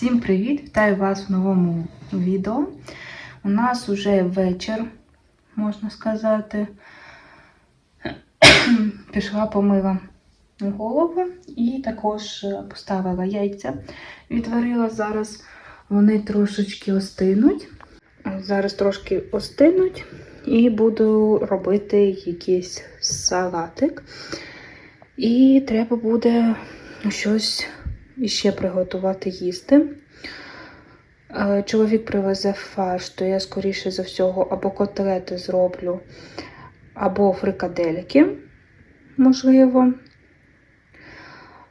Всім привіт! Вітаю вас в новому відео. У нас вже вечір, можна сказати. Пішла помила голову і також поставила яйця. Відварила зараз вони трошечки остинуть. Зараз трошки остинуть і буду робити якийсь салатик. І треба буде щось іще приготувати їсти. Е, Чоловік привезе фарш, то я, скоріше за всього, або котлети зроблю, або фрикадельки, можливо.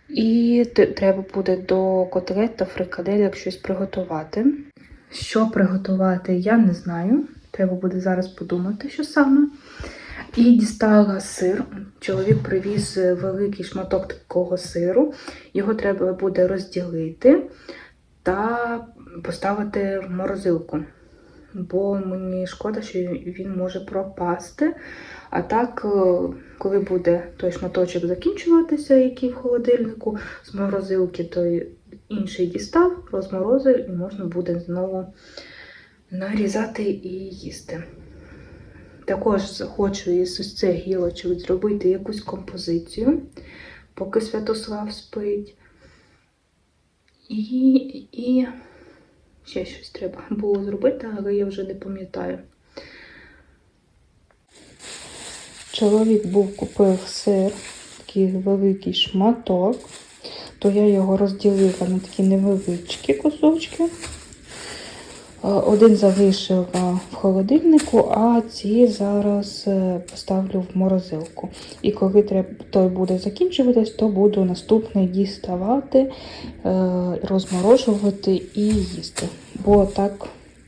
І треба буде до котлет та фрикаделек щось приготувати. Що приготувати, я не знаю. Треба буде зараз подумати, що саме. І дістала сир. Чоловік привіз великий шматок такого сиру. Його треба буде розділити та поставити в морозилку. Бо мені шкода, що він може пропасти. А так, е, коли буде той шматочок закінчуватися, який в холодильнику з морозилки, то інший дістав, розморозив і можна буде знову нарізати і їсти. Також хочу із цих гілочок зробити якусь композицію, поки Святослав спить. І, і ще щось треба було зробити, але я вже не пам'ятаю. Чоловік був купив сир, такий великий шматок, то я його розділила на такі невеличкі кусочки. Е, Один залишила в холодильнику, а ці зараз е, поставлю в морозилку. І коли той буде закінчуватись, то буду наступний діставати, е, розморожувати і їсти. Бо так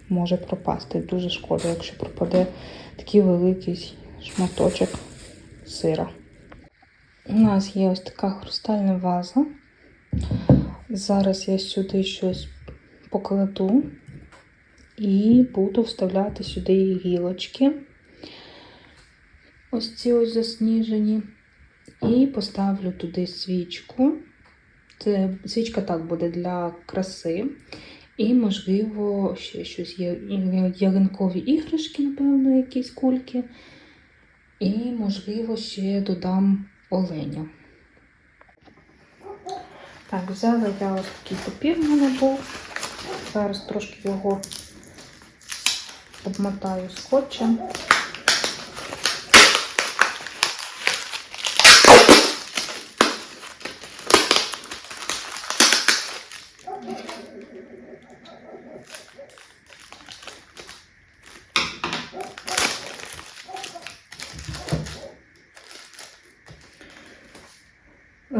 може пропасти. Дуже шкода, якщо пропаде такий великий шматочок сира. У нас є ось така хрустальна ваза. Зараз я сюди щось покладу. І буду вставляти сюди гілочки. Ось ці ось засніжені. І поставлю туди свічку. Це свічка так буде для краси. І, можливо, ще щось є. Ялинкові іграшки, напевно, якісь кульки. І, можливо, ще додам оленя. Так, взяла я ось такий папір в мене був. Зараз трошки його обмотаю скотчем.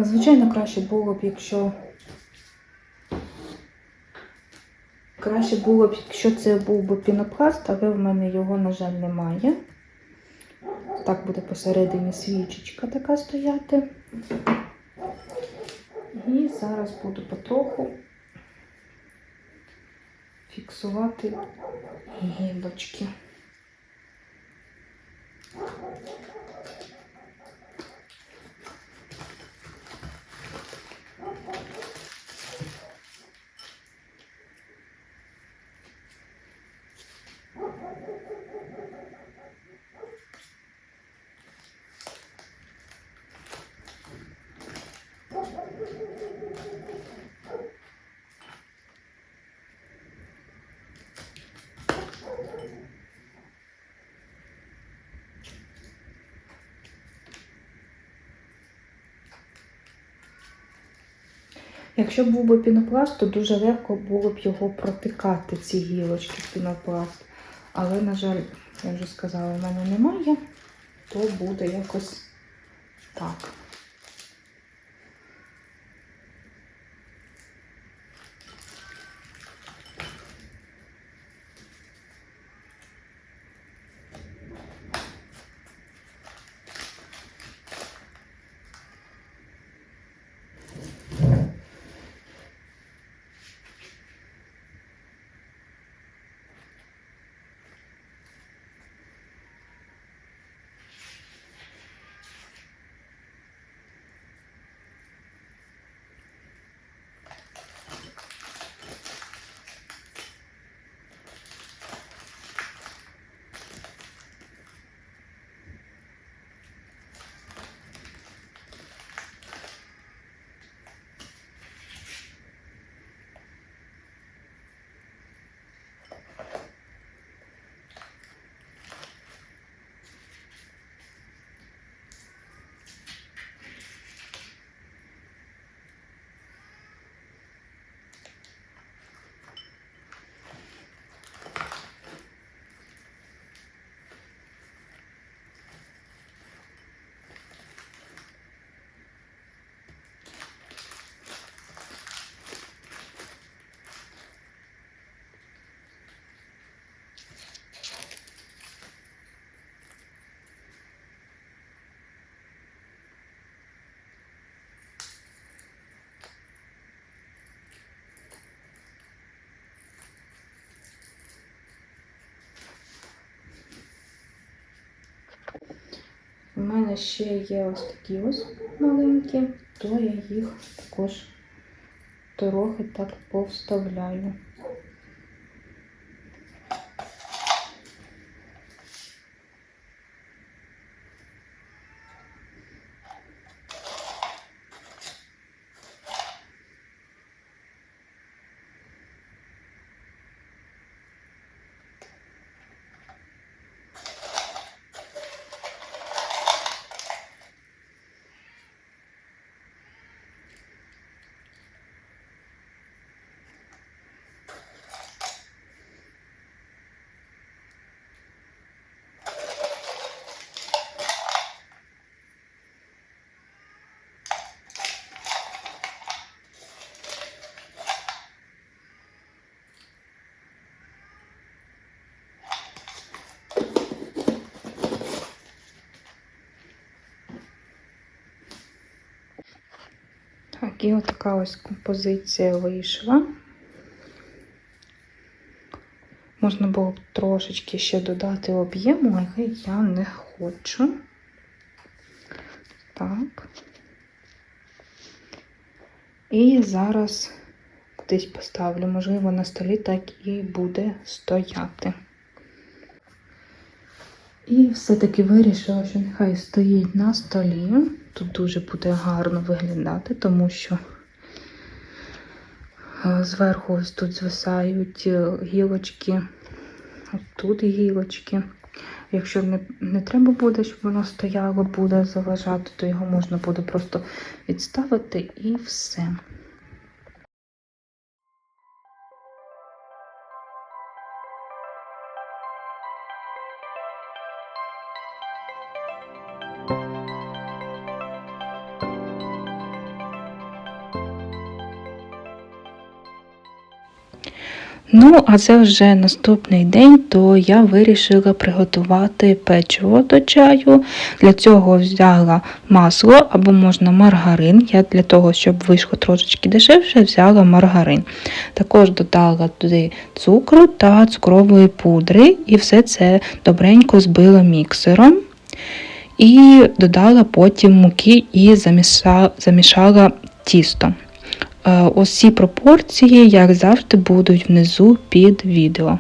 Звичайно, краще було б, якщо Краще було б, якщо це був би пінопласт, але в мене його, на жаль, немає. Так буде посередині свічечка така стояти. І зараз буду потроху фіксувати гілочки. Якщо був би пінопласт, то дуже легко було б його протикати, ці гілочки в пінопласт. Але, на жаль, я вже сказала, в мене немає, то буде якось так. Мене ще є ось такі ось маленькі, то я їх також трохи так повставляю. Так, і отака ось композиція вийшла. Можна було б трошечки ще додати об'єму, але я не хочу. Так. І зараз кудись поставлю. Можливо, на столі так і буде стояти. І все-таки вирішила, що нехай стоїть на столі. Тут дуже буде гарно виглядати, тому що е, зверху ось тут звисають е, гілочки, от тут гілочки. Якщо не, не треба буде, щоб воно стояло, буде заважати, то його можна буде просто відставити і все. Ну, а це вже наступний день, то я вирішила приготувати печиво до чаю. Для цього взяла масло або можна маргарин. Я для того, щоб вийшло трошечки дешевше, взяла маргарин. Також додала туди цукру та цукрової пудри, і все це добренько збила міксером. І додала потім муки і замішала, тісто. Е, ці пропорції, як завжди, будуть внизу під відео.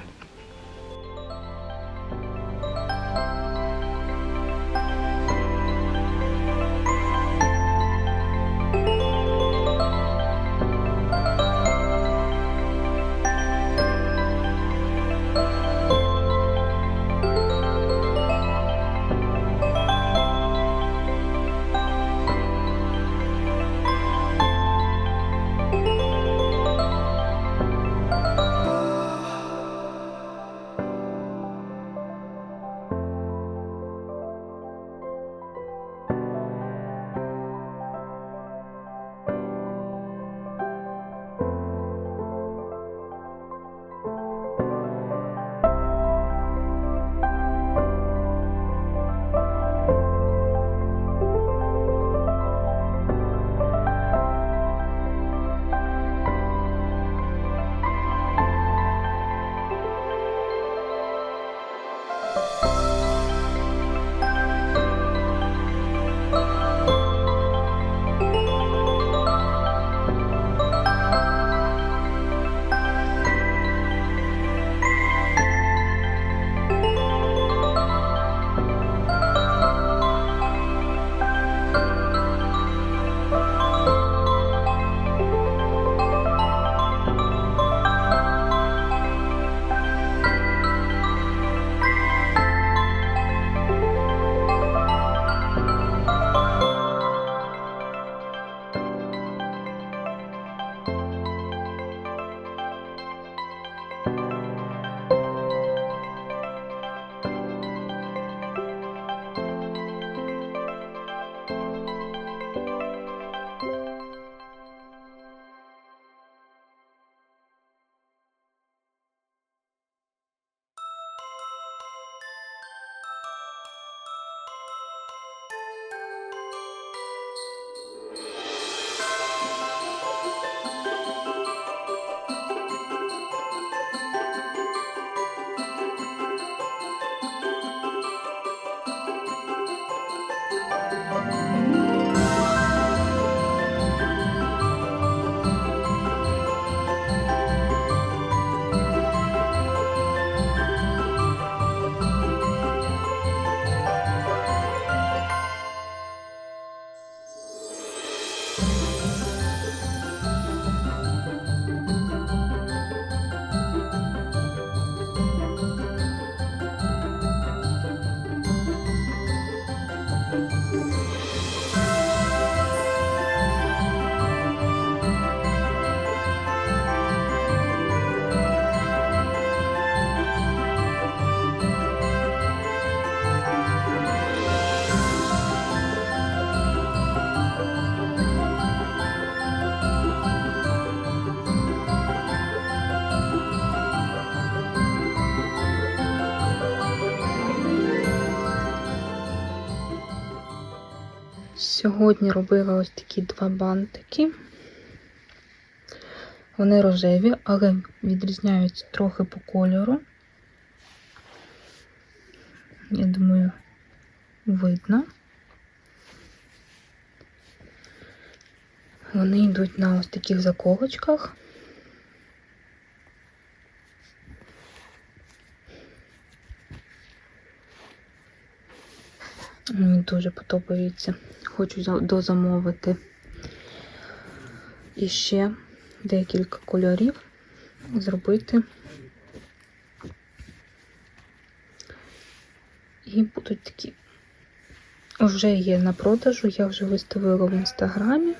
Сьогодні робила ось такі два бантики. Вони рожеві, але відрізняються трохи по кольору. Я думаю, видно. Вони йдуть на ось таких заколочках. Мені дуже подобається. Хочу за- дозамовити і ще декілька кольорів зробити. І будуть такі. Вже є на продажу, я вже виставила в інстаграмі.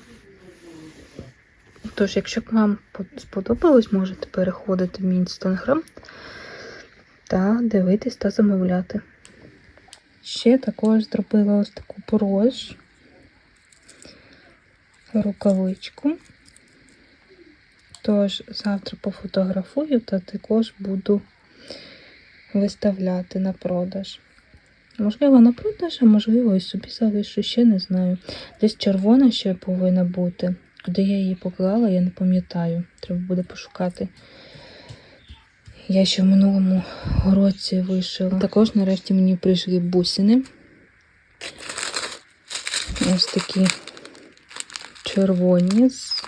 Тож, якщо вам сподобалось, можете переходити в мій інстаграм та дивитись та замовляти. Ще також зробила ось таку брошь, рукавичку. Тож завтра пофотографую та також буду виставляти на продаж. Можливо, на продаж, а можливо, і собі залишу, ще не знаю. Десь червона ще повинна бути. Куди я її поклала, я не пам'ятаю. Треба буде пошукати. Я ще в минулому році вишила. Також нарешті мені прийшли бусини. Ось такі червоні з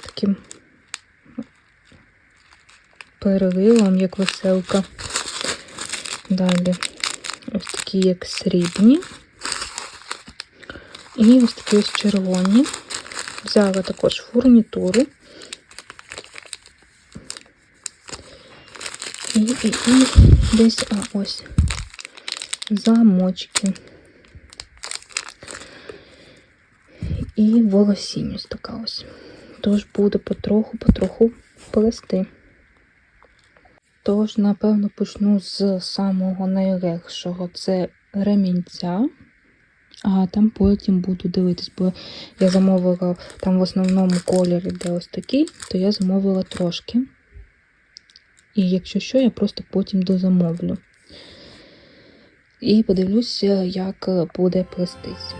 таким переливом, як веселка. Далі ось такі, як срібні. І ось такі ось червоні. Взяла також фурнітуру. І, і, і десь, а ось замочки. І волосінь ось така ось. Тож буду потроху-потроху плести. Тож, напевно, почну з самого найлегшого це ремінця. А там потім буду дивитись, бо я замовила там в основному кольорі, де ось такий, то я замовила трошки. І якщо що, я просто потім дозамовлю. І подивлюся, як буде плестись.